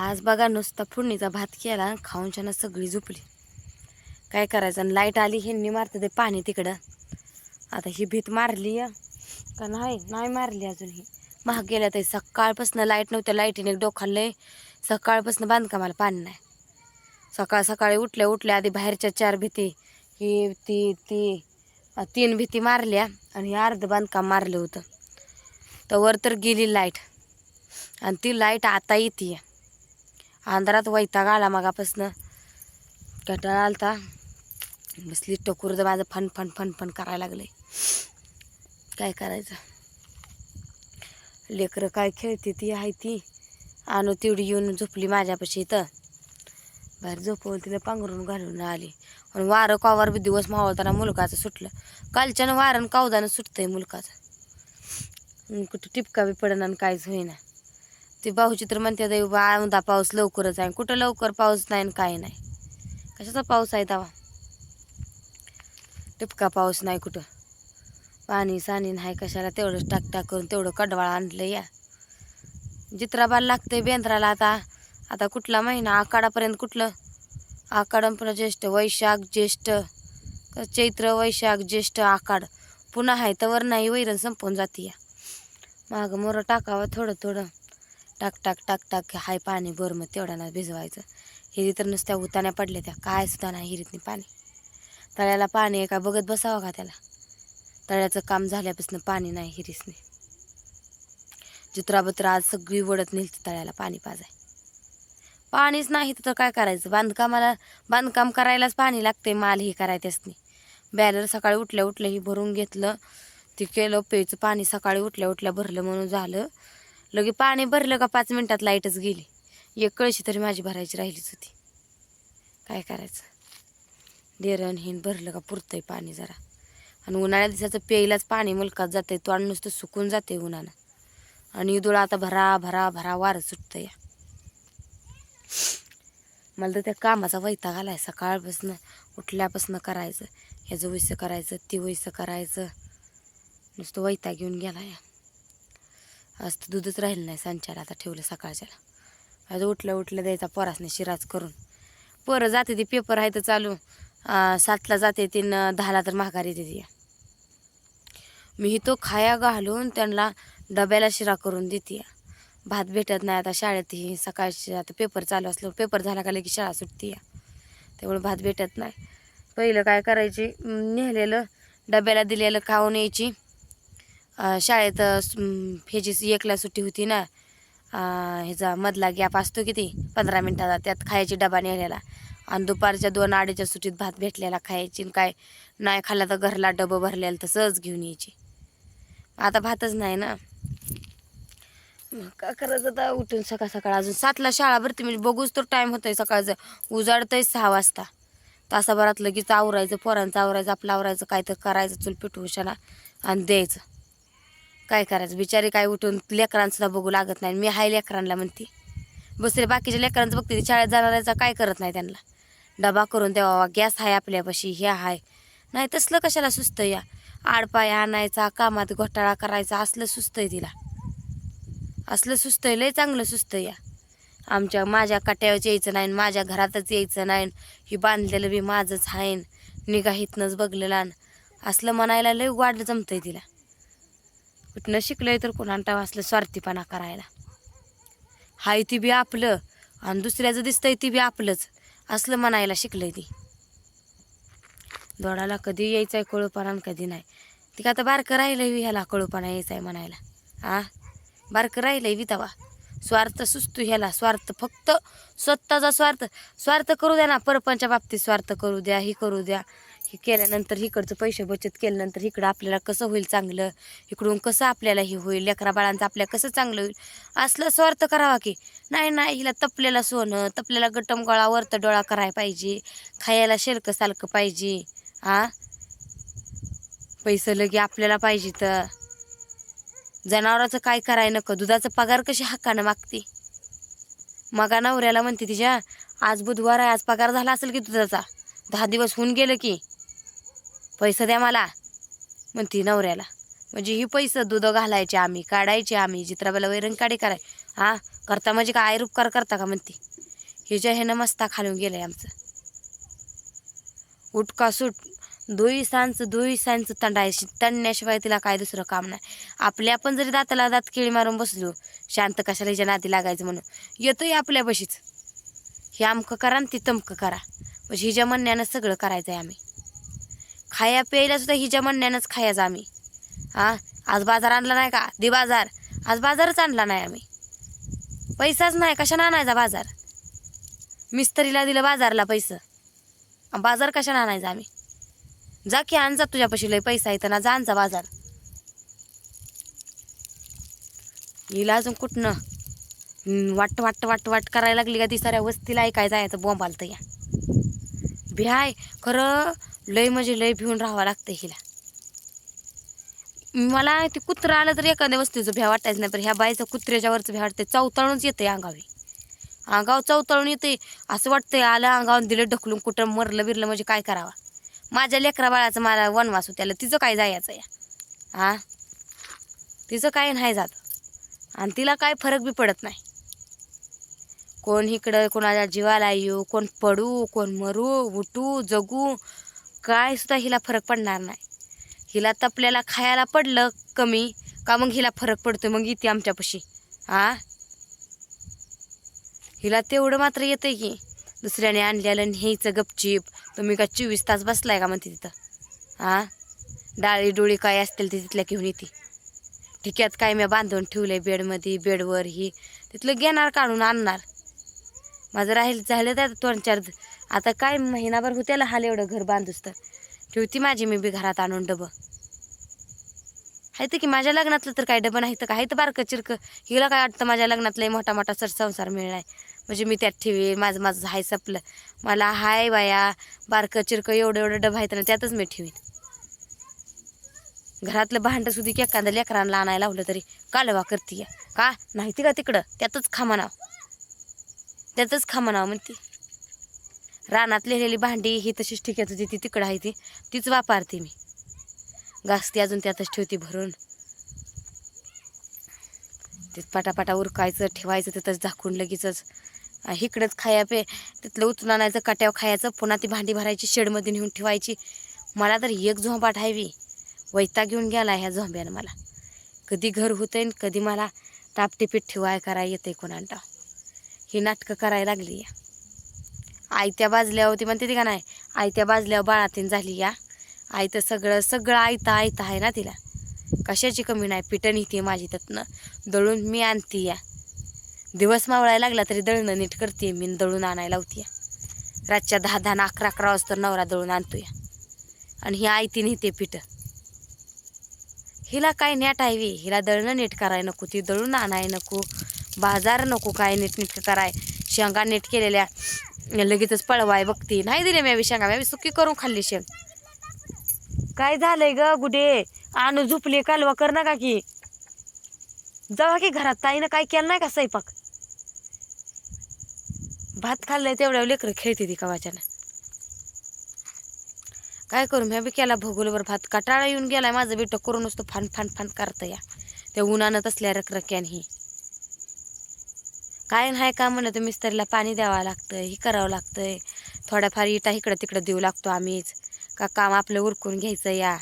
आज बघा नुसता फोडणीचा भात केला आणि खाऊन छान सगळी झोपली. काय करायचं? आणि लाइट आली ह्यांनी मारतं ते पाणी तिकडं. आता ही भीत मारली का नाही? नाही मारली अजून ही. महाग गेल्या तरी सकाळपासून लाइट नव्हत्या लाईटीने डोखाललंय सकाळपासून बांधकामाला पाणी नाही. सकाळ सकाळी उठल्या उठल्या आधी बाहेरच्या चार भीती. ही ती ती तीन भीती मारल्या आणि अर्ध बांधकाम मारलं होतं. तर वर तर गेली लाइट. आणि ती लाइट आता येते अंधारात वैताग आला मगापासनं. कटाळा आलता. बसली टकुर माझं फन फन फन फन करायला लागले काय करायचं? लेकरं काय खेळते ती आहे ती. आणू तेवढी येऊन झोपली माझ्यापाशी इथं. बाहेर झोपवून तिला पांघरून घालून आली. आणि वारं कावर बी दिवस मावळताना मुलगाचं सुटलं. कालच्यानं वारं कावदानं सुटतंय मुलगाचं. कुठं टिपका बी पडना आणि काहीच होईना. ते भाऊची तर म्हणते "दे बा उदा पाऊस लवकरच आहे. कुठं लवकर पाऊस नाही आणि काय नाही. कशाचा पाऊस आहे तवा टिपका पाऊस नाही कुठं. पाणी साणी नाही कशाला तेवढंच टाक टाक करून तेवढं कडवाळा आणलं या. जित्राबाला लागतंय बेंद्राला आता. आता कुठला महिना? आकाडापर्यंत कुठलं? आखाड पुन्हा ज्येष्ठ वैशाख ज्येष्ठ चैत्र वैशाख ज्येष्ठ आकाड पुन्हा आहे तर नाही वैरण संपून जाते या. मागं मोरं टाकावं थोडं थोडं. टाक टाक टाक टाक हाय पाणी भर मग तेवढ्यानं भिजवायचं. हिरी तर नुसत्या उताण्या पडल्या त्या. काय सुद्धा नाही हिरीतनी पाणी. तळ्याला पाणी आहे का बघत बसावं का त्याला? तळ्याचं काम झाल्यापासून पाणी नाही हिरीसने. चित्राबत्र आज सगळी वडत नेलती तळ्याला पाणी पाजाय. पाणीच नाही तर काय करायचं? बांधकामाला बांधकाम करायलाच पाणी लागते माल हे नाही बॅलर सकाळी उठल्या उठलंही भरून घेतलं. ते केलं प्यायचं पाणी सकाळी उठल्या उठल्या भरलं म्हणून झालं. लगे पाणी भरलं का पाच मिनिटात लाईटच गेली. एक कळशी तरी माझी भरायची राहिलीच होती. काय करायचं? डेरण हिन भरलं का पुरतंय पाणी जरा. आणि उन्हाळ्या दिवसाचं प्यायलाच पाणी मुलकात जाते तोंड नुसतं सुकून जाते उन्हानं. आणि इदुळ आता भरा भरा भरा वारं सुटतं या मला तर त्या कामाचा वैताग आलाय. सकाळपासून उठल्यापासून करायचं ह्याचं वैसं करायचं ती वैसं करायचं. नुसतं वैताग घेऊन गेला या आज तर दूधच राहिलं नाही संचार आता ठेवलं सकाळच्याला. आज उठल्या उठल्या द्यायचा पोरासने शिराज करून. पोरं जाते ती पेपर आहे तर चालू. सातला जाते ती दहाला तर माघारी येते ती. मी तो खाया घालून त्यांना डब्याला शिरा करून देते. भात भेटत नाही आता शाळेत ही सकाळची आता पेपर चालू असलं पेपर झाला का की शाळा सुटते. त्यामुळे भात भेटत नाही. पहिलं काय करायची? नेलेलं डब्याला दिलेलं खाऊन यायची. शाळेत ह्याची एकला सुट्टी होती ना ह्याचा मधला गॅप असतो किती? पंधरा मिनटाचा. त्यात खायची डबा नेलेला. आणि दुपारच्या दोन अडीच्या सुट्टीत भात भेटलेला खायची आणि काय नाही खाल्ला तर घरला डबं भरलेला तर सहज घेऊन यायची. आता भातच नाही ना. मग काय करायचं आता? उठून सकाळ सकाळ अजून सातला शाळा भरते. म्हणजे बघूच तर टाईम होतोय सकाळचं उजाडतंय सहा वाजता. तासाभरात लगेच आवरायचं पोरांचं आवरायचं आपलं आवरायचं काय तर करायचं चुल पिठू उशाला आणि द्यायचं. काय करायचं? बिचारी काय उठून लेकरांसुद्धा बघू लागत नाही. मी हाय लेकरांना म्हणते. बसले बाकीच्या लेकरांचं बघते. ते शाळेत जाणाऱ्याचा काय करत नाही त्यांना? डबा करून द्यावा गॅस आहे आपल्यापाशी हे आहे नाही तसलं कशाला सुस्त या? आडपाय आणायचा कामात घोटाळा करायचा असलं सुस्त आहे तिला. असलं सुस्त आहे लय चांगलं सुस्त या. आमच्या माझ्या काट्यावरच यायचं नाही माझ्या घरातच यायचं नाही. ही बांधलेलं बी माझंच आहे निगाहीतनंच बघलेलं असलं म्हणायला लय वाढलं जमतंय तिला. कुठनं शिकलंय तर कोणाला असलं स्वार्थीपणा करायला. हाय ती बी आपलं आणि दुसऱ्याचं दिसतंय ती बी आपलंच असलं म्हणायला शिकलंय ती. दोडाला कधी यायचं आहे कळूपणा आणि कधी नाही. ती का आता बारकं राहिलंय ह्याला कळूपणा यायचं आहे म्हणायला. आ? बारकं राहिलंय बी तवा. स्वार्थ सुचतो ह्याला स्वार्थ फक्त स्वतःचा स्वार्थ. स्वार्थ करू द्या ना परपंच्या बाबतीत स्वार्थ करू द्या ही करू द्या. हे केल्यानंतर इकडचं पैसे बचत केल्यानंतर इकडं आपल्याला कसं होईल चांगलं? इकडून कसं आपल्याला हे होईल? लेकरा बाळांचं आपल्या कसं चांगलं होईल? असलं स्वार्थ करावा की नाही नाही हिला तपलेला सोनं तपलेला गटम गळा वरत डोळा करायला पाहिजे. खायला शेलकं सालकं पाहिजे. आ? पैसे लगे आपल्याला पाहिजे तर. जनावराचं काय कराय नको? दुधाचा पगार कशी हक्कानं मागते? मगा नवऱ्याला म्हणते तिच्या आज बुधवार आहे आज पगार झाला असेल की दुधाचा? दहा दिवस होऊन गेलं की. पैसे द्या मला म्हणते नवऱ्याला. म्हणजे ही पैसे दुधं घालायचे आम्ही काढायचे आम्ही चित्राबाला वैरण काढी कराय. हा करता म्हणजे काय उपकार करता का म्हणते. हिच्या ह्यानं मस्ता खालून गेलंय आमचं. उठका सुट दुई सांच दुई सांच तंडायची तंडण्याशिवाय तिला काय दुसरं काम नाही. आपल्या आपण जरी दाताला दात केळी मारून बसलो शांत कशाला हिच्या नाती लागायचं म्हणून. येतोय आपल्या बशीच. हे अमकं करा आणि ती तमकं करा. म्हणजे हिच्या म्हणण्यानं सगळं करायचं आहे आम्ही. खाया प्यायला सुद्धा हिच्या म्हणण्यानंच खायचं आम्ही. हां? आज बाजार आणला नाही का? दे बाजार. आज बाजारच आणला नाही आम्ही. पैसाच नाही. कशाने आणायचा बाजार? मिस्त्रीला दिलं बाजारला पैसं. बाजार कशाने आणायचा आम्ही? जा की आणजा तुझ्यापाशी लय पैसा येतं ना जा आणजा बाजार. हिला अजून कुठनं? वाट वाट वाट वाट करायला लागली का ती साऱ्या वस्तीला? ऐकाय जायचं बॉम्ब आलतं या. भ्याय खरं लय म्हणजे लय भिवून राहावं लागतं हिला. मला ते कुत्रं आलं तर एखाद्या वस्तूचं भ्या वाटायचं नाही पण ह्या बाईचं कुत्र्याच्या वरचं भ्या वाटतंय. चवताळूनच येते अंगावी. अंगाव चवताळून येते असं वाटतंय आलं अंगावर दिलं ढकलून कुठं मरलं बिरलं म्हणजे काय करावा? माझ्या लेकरा बाळाचं मला वनवास होत्याला तिचं काय जायचं या? हा तिचं काय नाही जात. आणि तिला काय फरक बी पडत नाही. कोण इकडं कोणाच्या जीवाला येऊ कोण पडू कोण मरू उठू जगू काय सुद्धा हिला फरक पडणार नाही. हिला तपल्याला खायला पडलं कमी का मग हिला फरक पडतो मग इथे आमच्यापाशी. आ? हिला तेवढं मात्र येतंय की दुसऱ्याने आणलेलं न्यायचं गपचीप तुम्ही का चोवीस तास बसलाय का म्हणते तिथं? हा डाळी डोळी काय असतील ते तिथल्या घेऊन येते. ठिक्यात काय मी बांधून ठेवलंय बेडमध्ये बेडवर ही तिथलं घेणार काढून आणणार. माझं राहील झालं तर दोन चार आता काय महिनाभर होत्याला हाल एवढं घर बांधूस तर. ठेवती माझी मी बी घरात आणून डबं. आहे की माझ्या लग्नातलं तर काय डबं नाही तर काय? तर बारकं चिरकं. हिला काय वाटतं माझ्या लग्नातलं मोठा मोठा सर संसार मिळणार म्हणजे मी त्यात ठेवी माझं माझं हाय सपलं. मला हाय बाया बारकं चिरकं एवढं एवढं डबं आहे ना त्यातच मी ठेवीन. घरातलं भांडं सुद्धा एखाद्या लेकरांना आणायला लावलं तरी कालवा करते या का? नाही ती का तिकडं? त्यातच खा नाव त्यातच खा म्हणावं म्हणते. रानात लिहिलेली भांडी ही तशीच ठिक्यात होती ती तिकडं आहे ती तीच वापरते मी. घासते अजून त्यातच ठेवते भरून. ते पटापटा उरकायचं ठेवायचं तिथंच झाकून लगेचच. इकडंच खाया पे तिथलं उचलून आणायचं काट्यावर खायचं पुन्हा ती भांडी भरायची शेडमध्ये नेऊन ठेवायची. मला तर एक झोंबाट हायवी वैता घेऊन गेला ह्या झोंब्यानं मला. कधी घर होतं कधी मला टापटिपीट ठेवाय करायला येते कोणांटा ही नाटकं करायला लागली या. आयत्या बाजल्यावर ती म्हणते ती का नाही? आयत्या बाजल्यावर बाळातीन झाली या. आयतं सगळं सगळं आयतं आयता आहे ना तिला. कशाची कमी नाही पिटण येते माझी त्यातनं दळून मी आणते या. दिवस मावळायला लागला तरी दळणं नीट करते मी दळून आणायला लावते रातच्या दहा दहा अकरा अकरा वाजता नवरा दळून आणतो या. आणि ही आयती नेते पिठं हिला काय नेट आहे हिला दळणं नीट करायला नको ती दळून आणाय नको. बाजार नको काय नीट कराय. शेंगा नीट केलेल्या लगेचच पळवाय बघते. नाही दिले मी शेंगा मी सुकी करून खाल्ली शेंग. काय झालंय ग गुडे? आणू झुपली कालवा कर ना का. की जावा की घरात ताईनं काय केलं नाही का स्वयंपाक? भात खाल्लाय तेवढ्या लेकरं खेळते ती कवाच्यानं. काय करू मी बी केला भोगोलवर भात. कटाळा येऊन गेलाय माझं बेटं करून नुसतं फान फान फान करतं या. त्या उन्हानं तसल्या रखरक्यान ही. काय नाही का म्हणलं तर मिस्त्रीला पाणी द्यावं लागतंय हे करावं लागतंय. थोड्याफार इटा इकडं तिकडं देऊ लागतो आम्हीच. का काम आपलं उरकून घ्यायचं या.